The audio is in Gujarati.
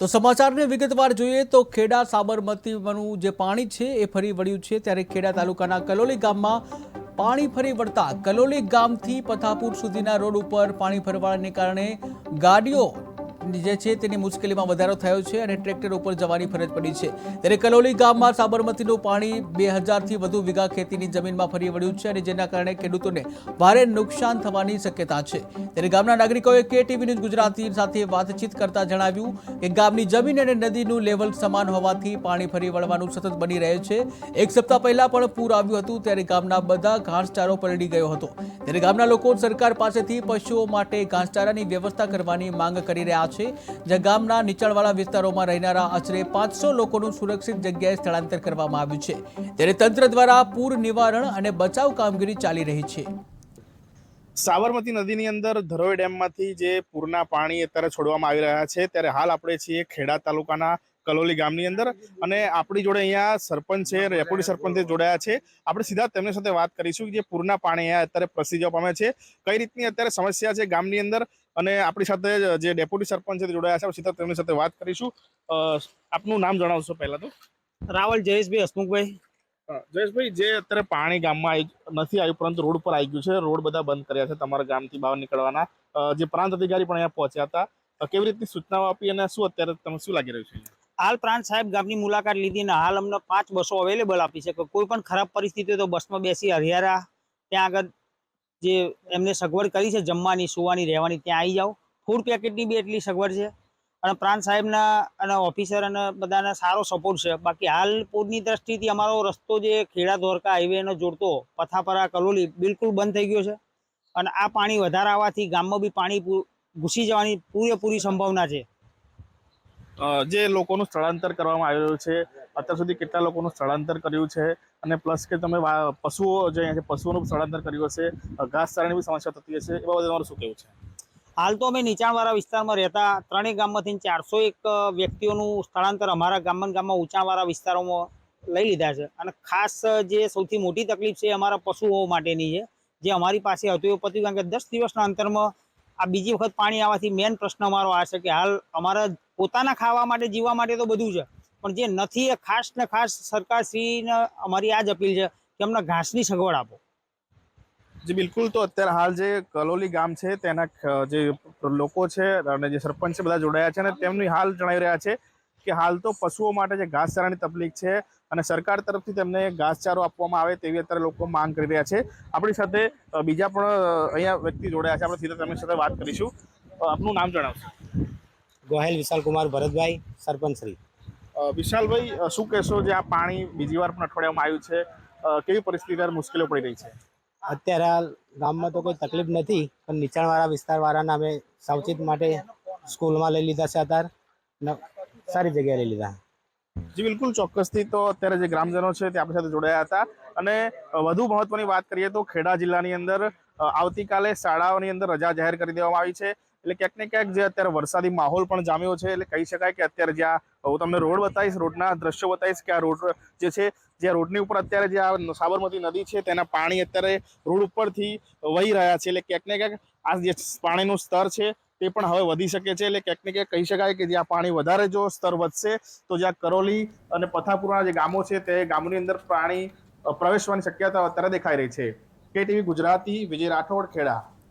તો સમાચારને વિગતવાર જોઈએ તો ખેડા સાબરમતીનું જે પાણી છે એ ફરી વળ્યું છે. ત્યારે ખેડા તાલુકાના કલોલી ગામમાં પાણી ફરી વળતા કલોલી ગામથી પથાપુર સુધીના રોડ ઉપર પાણી ફરવાને કારણે ગાડીઓ જે છે તેની મુશ્કેલીમાં વધારો થયો છે અને ટ્રેક્ટર ઉપર જવાની ફરજ પડી છે. ત્યારે કલોલી ગામમાં સાબરમતીનું પાણી બે હજારથી વધુ વીઘા ખેતીની જમીનમાં ફરી વળ્યું છે અને જેના કારણે ખેડૂતોને ભારે નુકસાન થવાની શક્યતા છે. ત્યારે ગામના નાગરિકોએ કે ટીવી ન્યૂઝ ગુજરાતી સાથે વાતચીત કરતા જણાવ્યું કે ગામની જમીન અને નદીનું લેવલ સમાન હોવાથી પાણી ફરી વળવાનું સતત બની રહે છે. એક સપ્તાહ પહેલા પણ પૂર આવ્યું હતું ત્યારે ગામના બધા ઘાસચારો પલળી ગયો હતો. ત્યારે ગામના લોકો સરકાર પાસેથી પશુઓ માટે ઘાસચારાની વ્યવસ્થા કરવાની માંગ કરી રહ્યા છે, જે ગામના નીચાણવાળા વિસ્તારોમાં રહેનારા આશરે પાંચસો લોકોનું સુરક્ષિત જગ્યાએ સ્થળાંતર કરવામાં આવ્યું છે. ત્યારે તંત્ર દ્વારા પૂર નિવારણ અને બચાવ કામગીરી ચાલી રહી છે. સાબરમતી નદીની અંદર ધરોઈ ડેમમાંથી જે પૂરના પાણી અત્યારે છોડવામાં આવી રહ્યા છે, ત્યારે હાલ આપણે છીએ ખેડા તાલુકાના કલોલી ગામની અંદર અને આપણી જોડે અહીંયા સરપંચ છે ડેપ્યુટી સરપંચ જોડાયા છે. આપણે સીધા તેમની સાથે વાત કરીશું કે જે પૂરના પાણી અહીંયા અત્યારે પ્રસરી જવા પામે છે. કઈ રીતની અત્યારે સમસ્યા છે ગામની અંદર અને આપણી સાથે જે ડેપ્યુટી સરપંચ છે જોડાયા છે સીધા તેમની સાથે વાત કરીશું. આપનું નામ જણાવશો પહેલા તો. રાવલ જયેશભાઈ હસમુખભાઈ. જયેશભાઈ જે અત્યારે પાણી ગામમાં નથી આવ્યું પરંતુ રોડ પર આવી ગયું છે. રોડ બધા બંધ કર્યા છે તમારા ગામથી બહાર નીકળવાના. જે પ્રાંત અધિકારી પણ અહીંયા પહોંચ્યા હતા. કેવી રીતની સૂચનાઓ આપી અને શું અત્યારે તમને શું લાગી રહ્યું છે હાલ પ્રાંત સાહેબ ગામની મુલાકાત લીધી ને હાલ અમને પાંચ બસો અવેલેબલ આપી છે. કે કોઈ પણ ખરાબ પરિસ્થિતિ તો બસમાં બેસી હરિયારા ત્યાં આગળ જે એમને સગવડ કરી છે, જમવાની, સુવાની, રહેવાની, ત્યાં આવી જાઓ. ફૂડ પેકેટની બી એટલી સગવડ છે. અને પ્રાંત સાહેબના અને ઓફિસર અને બધાના સારો સપોર્ટ છે. બાકી હાલ પૂરની દ્રષ્ટિથી અમારો રસ્તો જે ખેડા દ્વારકા હાઈવેનો જોડતો, પથાપરા, કલોલી, બિલકુલ બંધ થઈ ગયો છે. અને આ પાણી વધારે આવવાથી ગામમાં બી પાણી ઘૂસી જવાની પૂરેપૂરી સંભાવના છે. જે લોકોનું સ્થળાંતર કરવામાં આવી રહ્યું છે, અત્યાર સુધી કેટલા લોકોનું સ્થળાંતર કર્યું છે, અને પ્લસ કે તમે પશુઓ જે અહીંયા છે, પશુઓનું સ્થળાંતર કર્યું હશે ઘાસ ઘાસચારાની બી સમસ્યા થતી હશે એ બાબતે તમારું શું કહેવું છે? હાલ તો અમે નીચાણવાળા વિસ્તારમાં રહેતા ત્રણેય ગામમાંથી ચારસો એક વ્યક્તિઓનું સ્થળાંતર અમારા ગામમાં ગામમાં ઊંચાણવાળા વિસ્તારોમાં લઈ લીધા છે. અને ખાસ જે સૌથી મોટી તકલીફ છે અમારા પશુઓ માટેની છે, જે અમારી પાસે હતું એ પત્યું કારણ કે દસ દિવસના અંતરમાં આ બીજી વખત પાણી આવવાથી મેન પ્રશ્ન અમારો આ છે કે હાલ અમારા પોતાના ખાવા માટે, જીવવા માટે તો બધું છે. પણ જે નથી એ ખાસ ને ખાસ સરકારશ્રીને અમારી આ જ અપીલ છે કે અમને ઘાસની સગવડ આપો. જે, બિલકુલ તો અત્યારે હાલ જે કલોલી ગામ છે, તેના જે લોકો છે અને જે સરપંચ છે, બધા જોડાયા છે અને તેમની હાલ જણાવી રહ્યા છે કે હાલ તો પશુઓ માટે જે ઘાસચારાની તકલીફ છે અને સરકાર તરફથી તેમને ઘાસચારો આપવામાં આવે તેવી અત્યારે લોકો માંગ કરી રહ્યા છે. આપણી સાથે બીજા પણ અહીંયા વ્યક્તિ જોડાયા છે. આપણે સીધા તેમની સાથે વાત કરીશું. આપનું નામ જણાવશો. ગોહેલ વિશાલ કુમાર ભરતભાઈ સરપંચ શ્રી. વિશાલભાઈ શું કહેશો જે આ પાણી બીજી વાર પણ અઠવાડિયામાં આવ્યું છે? કેવી પરિસ્થિતિ મુશ્કેલીઓ પડી રહી છે? અત્યારે હાલ ગામમાં તો કોઈ તકલીફ નથી પણ નીચાણવાળા વિસ્તારવાળાને અમે સાવચેત માટે સ્કૂલમાં લઈ લીધા છે અત્યારે સારી જગ્યાએ લઈ લીધા. જી બિલકુલ ચોક્કસથી તો અત્યારે જે ગ્રામજનો છે તે આપણી સાથે જોડાયા હતા. અને વધુ મહત્વની વાત કરીએ તો ખેડા જિલ્લાની અંદર આવતીકાલે શાળાઓની અંદર રજા જાહેર કરી દેવામાં આવી છે. એટલે ક્યાંક ને ક્યાંક જે અત્યારે વરસાદી માહોલ પણ જામ્યો છે, એટલે કહી શકાય કે અત્યારે જ્યાં હું તમને રોડ બતાવીશ, રોડના દ્રશ્યો બતાવીશ કે આ રોડ જે છે, જે રોડની ઉપર અત્યારે જે આ સાબરમતી નદી છે, તેના પાણી અત્યારે રોડ ઉપરથી વહી રહ્યા છે, એટલે ક્યાંક ને ક્યાંક આ જે પાણીનું સ્તર છે, તે પણ હવે વધી શકે છે, એટલે ક્યાંક ને ક્યાંક કહી શકાય કે જ્યાં પાણી વધારે જો સ્તર વધશે, તો જ્યાં કરોલી અને પથાપુરના જે ગામો છે, તે ગામોની અંદર પાણી પ્રવેશવાની શક્યતા અત્યારે દેખાઈ રહી છે. કે ટીવી ગુજરાતી, વિજય રાઠોડ, ખેડા.